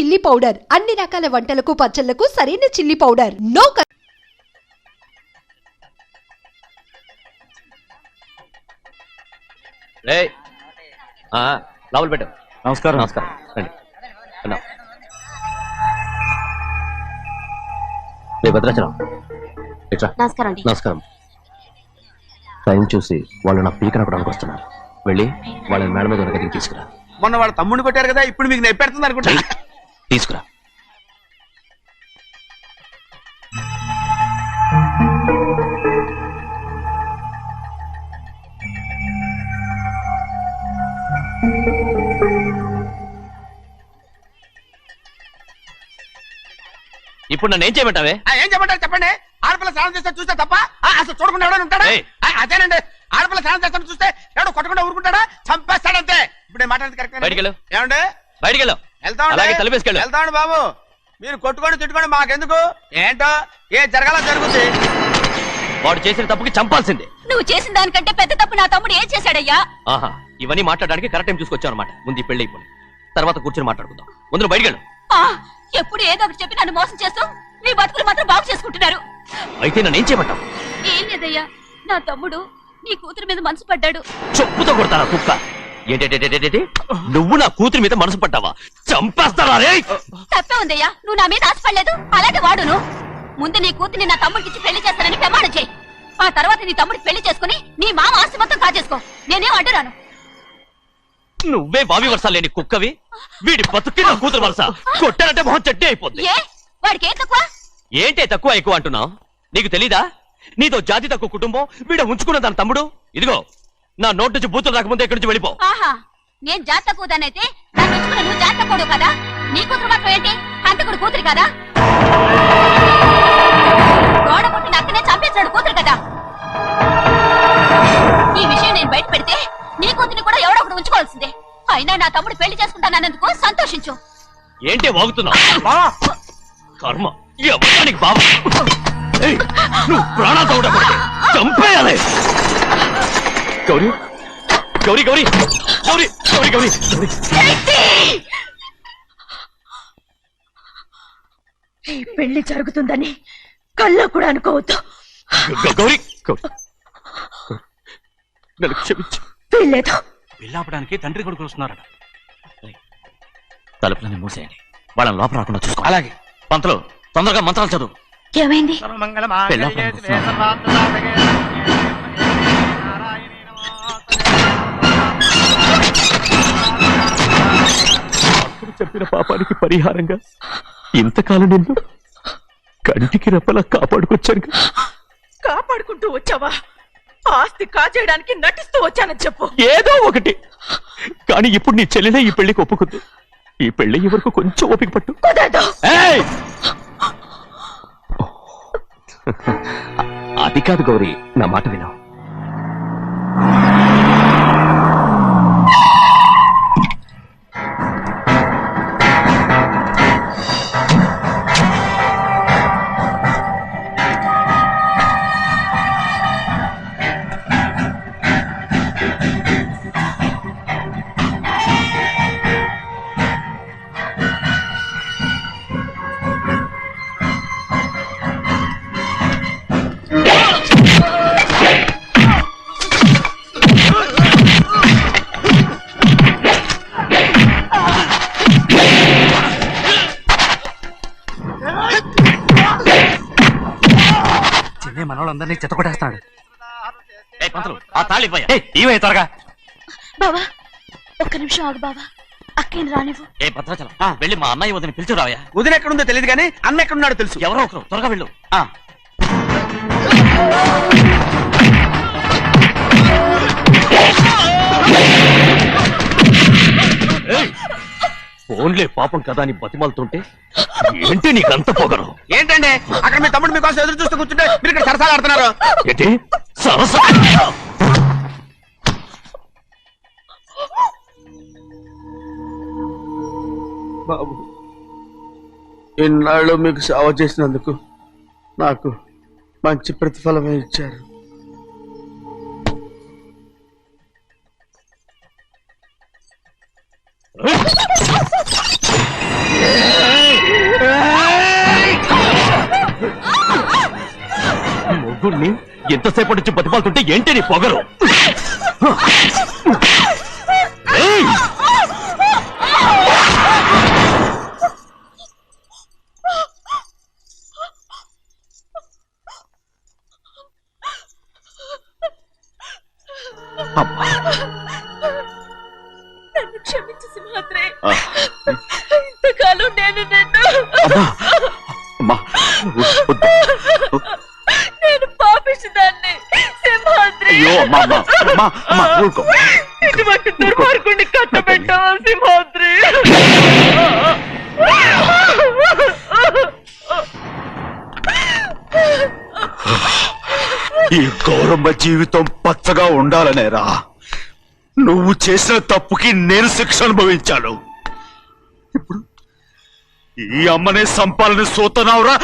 Chilli powder. అన్ని రకాల వంటలకు పచ్చళ్ళకు సరైన చిల్లీ పౌడర్. నో లోపల పెట్టు. నమస్కారం. నమస్కారం. రండి. అన్నా. రే భద్రాచలం. ఇట్రా నమస్కారం అండి. నమస్కారం. టైం చూసి వాళ్ళు నా పీకన అక్కడానికి వస్తున్నారు. వెళ్ళి వాళ్ళని మేడం మీద ఉన్న గదికి తీసుకురా. మొన్న వాళ్ళ తమ్ముడిని కొట్టారు కదా ఇప్పుడు మీకు నెప్పెడుతుంది అనుకుంటా. తీసుకురా. ఇప్పుడు నన్ను ఏం చేయమంటావే? ఆ, ఏం చెప్పంటారు చెప్పండి? ఆడపిల్ల స్నానం చేస్తే చూస్తే తప్ప? ఆ, అసలు చూడకుండా ఎవడైనా ఉంటాడా? ఏయ్. ఆ, అదేనండి. ఆడపిల్ల స్నానం చేస్తాను చూస్తే ఎవడో కొట్టకుండా ఊరుకుంటాడా? చంపేస్తాడంతే. ఇప్పుడు నేను మాట్లాడేది కరెక్ట్ బయటికి వెళ్ళు. ఏమండి? బయటికి వెళ్ళు అలాగే తలపేసుకెళ్ళు. వెళ్తామండి బాబు. మీరు కొట్టుకొని తిట్టుకొని మాకెందుకు? ఏంటో? ఏ జరగాల జరుగుతుంది వాడు చేసిన తప్పుకి చంపాల్సిందే. నువ్వు చేసిన దానికంటే పెద్ద తప్పు నా తమ్ముడు ఏం చేశాడయ్యా? ఆహా ఇవన్నీ మాట్లాడడానికి కరెక్ట్ టైం చూసుకొచ్చావు అనమాట ముందు పెళ్ళి అయిపోయి తర్వాత కూర్చొని మాట్లాడుకుందాం. ముందు నువ్వు బయటికి వెళ్ళు ఆ, ఎప్పుడు ఏదో ఒకటి చెప్పి నన్ను మోసం చేస్తూ మీ బతుకులు మాత్రం బాగు చేసుకుంటున్నారు. అయితే నన్ను ఏం చేయమంటావు? ఏం లేదయ్యా నా తమ్ముడు నీ కూతురు మీద మనసు పడ్డాడు. చెప్పుతో కొడతారా కుక్క? ఏంటేటేటేటేటి నువ్వు నా కూతురి మీద మనసు పట్టావా? చంపేస్తారా రే? తప్పే ఉందయ్యా. నువ్వు నా మీద ఆశపడలేదు. అలాగే వాడును. ముందు నీ కూతుర్ని నా తమ్ముడికి పెళ్ళి చేస్తానని ప్రమాణం చేయి. ఆ తర్వాత నీ తమ్ముడికి పెళ్ళి చేసుకుని నీ మామ ఆస్తి మొత్తం కాజేసుకో. నేనేం అడ్డురాను నువ్వే బావి వరస లేని కుక్కవి. వీడి బతుక్కి నా కూతురు వరస. కొట్టారంటే మొహం చెట్టే అయిపోద్ది. ఏ? వాడికి ఏం తక్కువ? ఏంటే తక్కువ ఎక్కువ అంటున్నావు? నీకు తెలీదా? నీతో జాతి తక్కువ కుటుంబం వీడ ఉంచుకున్న దాని తమ్ముడు. ఇదిగో నా నోటి నుంచి బూతులు రాకముందే ఇక్కడి నుంచి వెళ్ళిపో. ఆహా నేను జాత కూదానైతే నన్ను ఉంచుకున్న నువ్వు జాత కూడు కదా? నీ కూతురు మాత్రం ఏంటి? హంతకుడు కూతురు కదా? గోడ పుట్టిన అక్కనే చంపేశాడు కూతురు కదా? ఈ విషయం నేను బయట పెడితే నీ కూతురిని కూడా ఎవడో ఒకడు ఉంచుకోవాల్సిందే. అయినా నా తమ్ముడు పెళ్ళి చేసుకుంటానన్నందుకు సంతోషించు. ఏంటే వాగుతున్నావు? కర్మ. ఎవరికి బాబు ఏయ్, నువ్వు ఉండకూడదు చంపేయాలి. గౌరీ గౌరీ గౌరీ గౌరీ గౌరీ గౌరీ. గౌరీ ఈ పెళ్ళి జరుగుతుందని కల్లో కూడా అనుకోవద్దు. గౌరీ గౌరీ నన్ను క్షమించు. పెళ్ళాపడానికి తండ్రి కొడుకు వస్తున్నారట. తలుపులని మూసేయండి. వాళ్ళని లోపల రాకుండా చూసుకో అలాగే. పంతలు తొందరగా మంత్రాలు చదువు. ఏమైంది? అప్పుడు చెప్పిన పాపానికి పరిహారంగా? ఇంతకాలం నిన్ను కంటికి రెప్పలా కాపాడుకొచ్చాను కాపాడుకుంటూ వచ్చావా? ఆస్తి కాజేయడానికి నటిస్తూ వచ్చానని చెప్పు. ఏదో ఒకటి. కానీ ఇప్పుడు నీ చెల్లెలే ఈ పెళ్ళికి ఒప్పుకుంది. ఈ పెళ్ళి అయ్యే వరకు కొంచెం ఓపిక పట్టు! అది కాదు గౌరీ నా మాట విను. ఆ. ఏయ్, ఇవ్వయ్య త్వరగా. బావా ఒక్క నిమిషం ఆగు బావా. అక్కేం రానివ్వు. ఏ భద్రాచలం వెళ్ళి మా అన్నయ్య వదిన పిలిచి రావయ్యా. వదిన ఎక్కడుందో తెలియదు కానీ అన్న ఎక్కడున్నాడో తెలుసు. ఎవరో ఒకరు త్వరగా వెళ్ళు. ఆ, ఏయ్! ఫోన్లే పాపం కదా అని బతిమాలుతుంటే ఏంటి నీకంత పొగరు? ఏంటండి? అక్కడ మీ తమ్ముడు మీకోసం ఎదురు చూస్తూ కూర్చుంటే మీరు ఇక్కడ సరసాలు ఆడుతున్నారు. ఏంటి? సరస? బాబు ఇన్నాళ్ళు మీకు సేవ చేసినందుకు నాకు మంచి ప్రతిఫలమే ఇచ్చారు. మొగ్గుడిని ఎంతసేపటి నుంచి బతిపాలుతుంటే ఏంటి నీ పొగరు? అబ్బా! అమ్మా. నేను పాపించదాన్ని సింహాద్రి. అయ్యో అమ్మా అమ్మా అమ్మా అమ్మా ఊరుకో. ఇటువంటి దుర్మార్గుడిని కట్టబెట్టావా సింహాద్రి. ఈ గౌరమ్మ జీవితం పచ్చగా ఉండాలనేరా. నువ్వు చేసిన తప్పుకి నేను శిక్ష అనుభవించాను. ఇప్పుడు ఈ అమ్మనే సంపాలని సోతనావురా!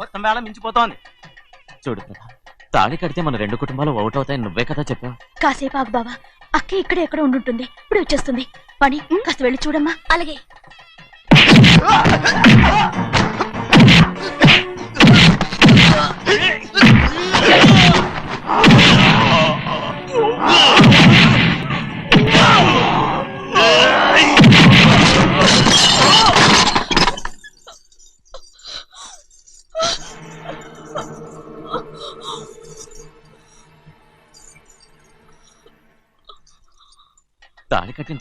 మొత్తం వేళ మించిపోతోంది చూడు ప్రభా, తాళి కడితే మన రెండు కుటుంబాలు ఒకటవుతాయని నువ్వే కదా చెప్పావు. కాసేపు ఆగు బావా. అక్క ఇక్కడే ఎక్కడ ఉండుంటుంది. ఇప్పుడు వచ్చేస్తుంది. పని కాస్త వెళ్ళి చూడమ్మా. అలాగే.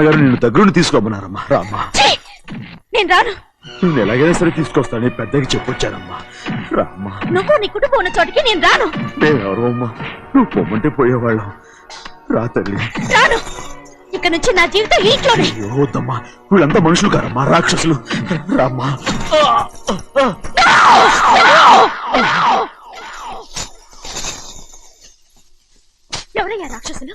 నాన్నగారు నిన్ను దగ్గరుండి తీసుకోమన్నారమ్మా. రామ్మా! నేను రాను. నేను ఎలాగైనా సరే తీసుకొస్తానని పెద్దకి చెప్పొచ్చానమ్మా. రామ్మా. నువ్వు నీ కుటుంబం ఉన్న చోటికి నేను రాను. మేమెవరో అమ్మా. నువ్వు పొమ్మంటే పోయేవాళ్ళం. రా తల్లి. రాను. ఇక నుంచి నా జీవితం ఈ ఇంట్లోనే. అయ్యో వద్దమ్మా. వీళ్ళంతా మనుషులు కారమ్మా రాక్షసులు. రామ్మా. ఎవరయ్యా రాక్షసులు?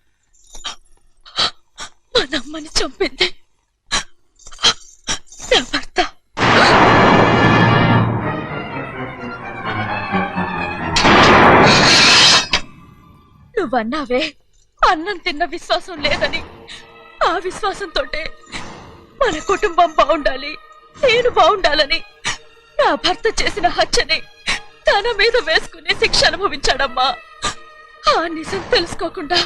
మనమ్మని చంపింది. నా భర్త. నువ్వన్నావే అన్నం తిన్న విశ్వాసం లేదని. ఆ విశ్వాసంతో మన కుటుంబం బాగుండాలి నేను బాగుండాలని నా భర్త చేసిన హత్యని తన మీద వేసుకుని శిక్ష అనుభవించాడమ్మా. ఆ నిజం తెలుసుకోకుండా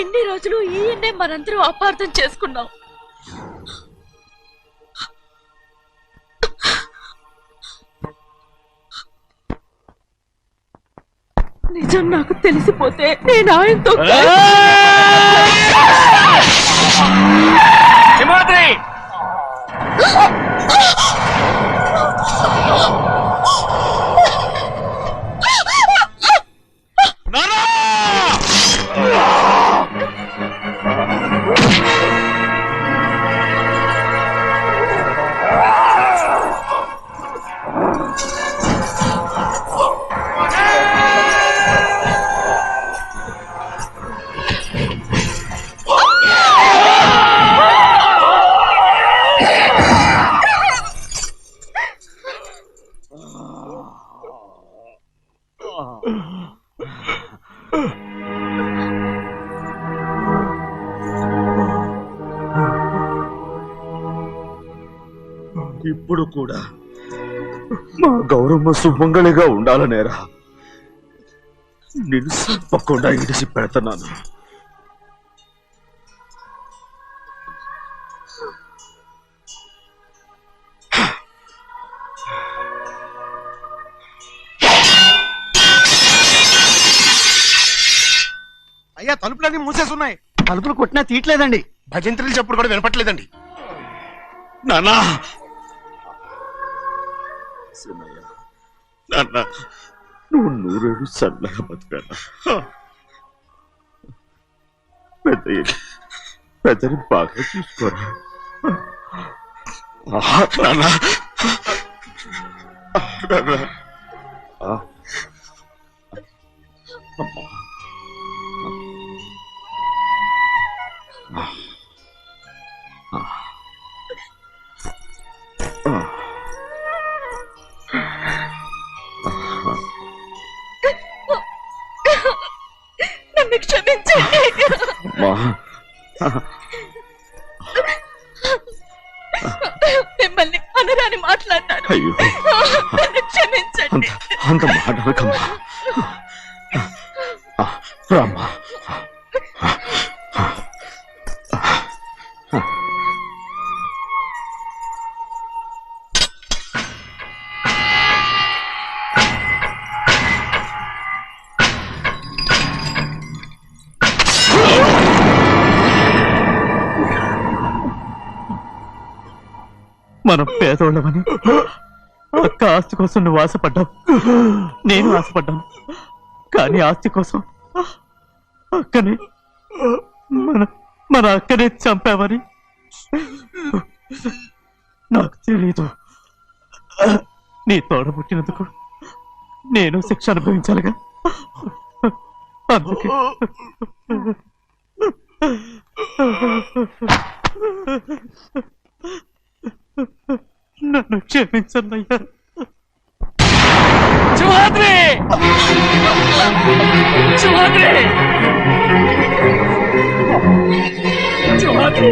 ఇన్ని రోజులు ఈయన్నే మనందరం అపార్థం చేసుకున్నాం. నిజం నాకు తెలిసిపోతే నేను ఆయనతో కూడా. మా గౌరమ్మ సుమంగళిగా ఉండాలనేరా. నేను తప్పకుండా ఇడిసి పెడుతున్నాను. అయ్యా తలుపులన్నీ మూసేసి ఉన్నాయి తలుపులు కొట్టినా తీయట్లేదండి. భజంత్రులు చెప్పుడు కూడా వినపట్లేదండి. నాన్నా సిన్నయ్య నాన్న నువ్వు నూరేడు చల్లగా బతుకన్నా పెద్ద పెద్దని బాగా చూసుకోరా? ఆహా, నాన్న. నాన్న. అమ్మా. అమ్మా మిమ్మల్ని అనరాని మాట్లాడినాను అయ్యో. క్షమించండి. అంత మాటలకమ్మా మనం పేదోళ్ళమని. అక్క ఆస్తి కోసం నువ్వు ఆశపడ్డావు. నేను ఆశపడ్డాను. కానీ ఆస్తి కోసం అక్కనే మన మన అక్కనే చంపావని నాకు తెలీదు. నీ తోడ పుట్టినందుకు నేను శిక్ష అనుభవించాలిగా. అందుకే నన్ను క్షమించన్నయ్యా సింహాద్రి సింహాద్రి సింహాద్రి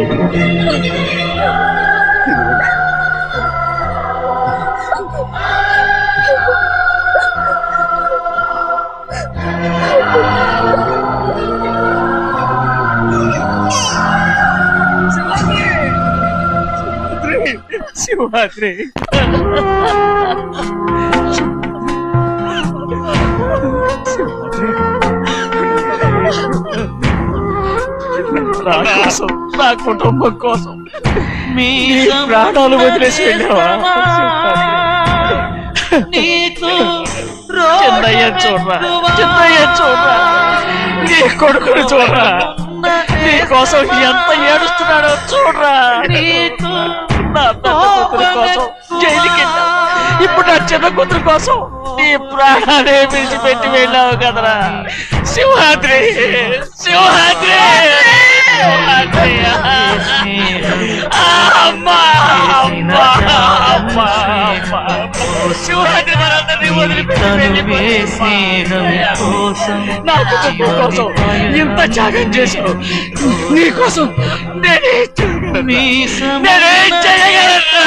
సింహాద్రి నా కోసం నా కుటుంబం కోసం. మీ ప్రాణాలు వదిలేసి వెళ్ళావా? చిన్నయ్య చూడరా చిన్నయ్య చూడరా నీ కొడుకుని చూడరా నీ కోసం ఎంత ఏడుస్తున్నాడో చూడరా. నా పెద్ద కూతురు కోసం జైలుకి. ఇప్పుడు నా చిన్న కూతురు కోసం నీ ప్రాణాలే విడిచిపెట్టి వెళ్ళావు కదరా. సింహాద్రి సింహాద్రి శివాజీ మనందరినీ వదిలిపెట్టి వెళ్ళిపోయింది. నా కుటుంబం కోసం ఇంత త్యాగం చేశావు. నీ కోసం నేనే నేనేం చేయగలను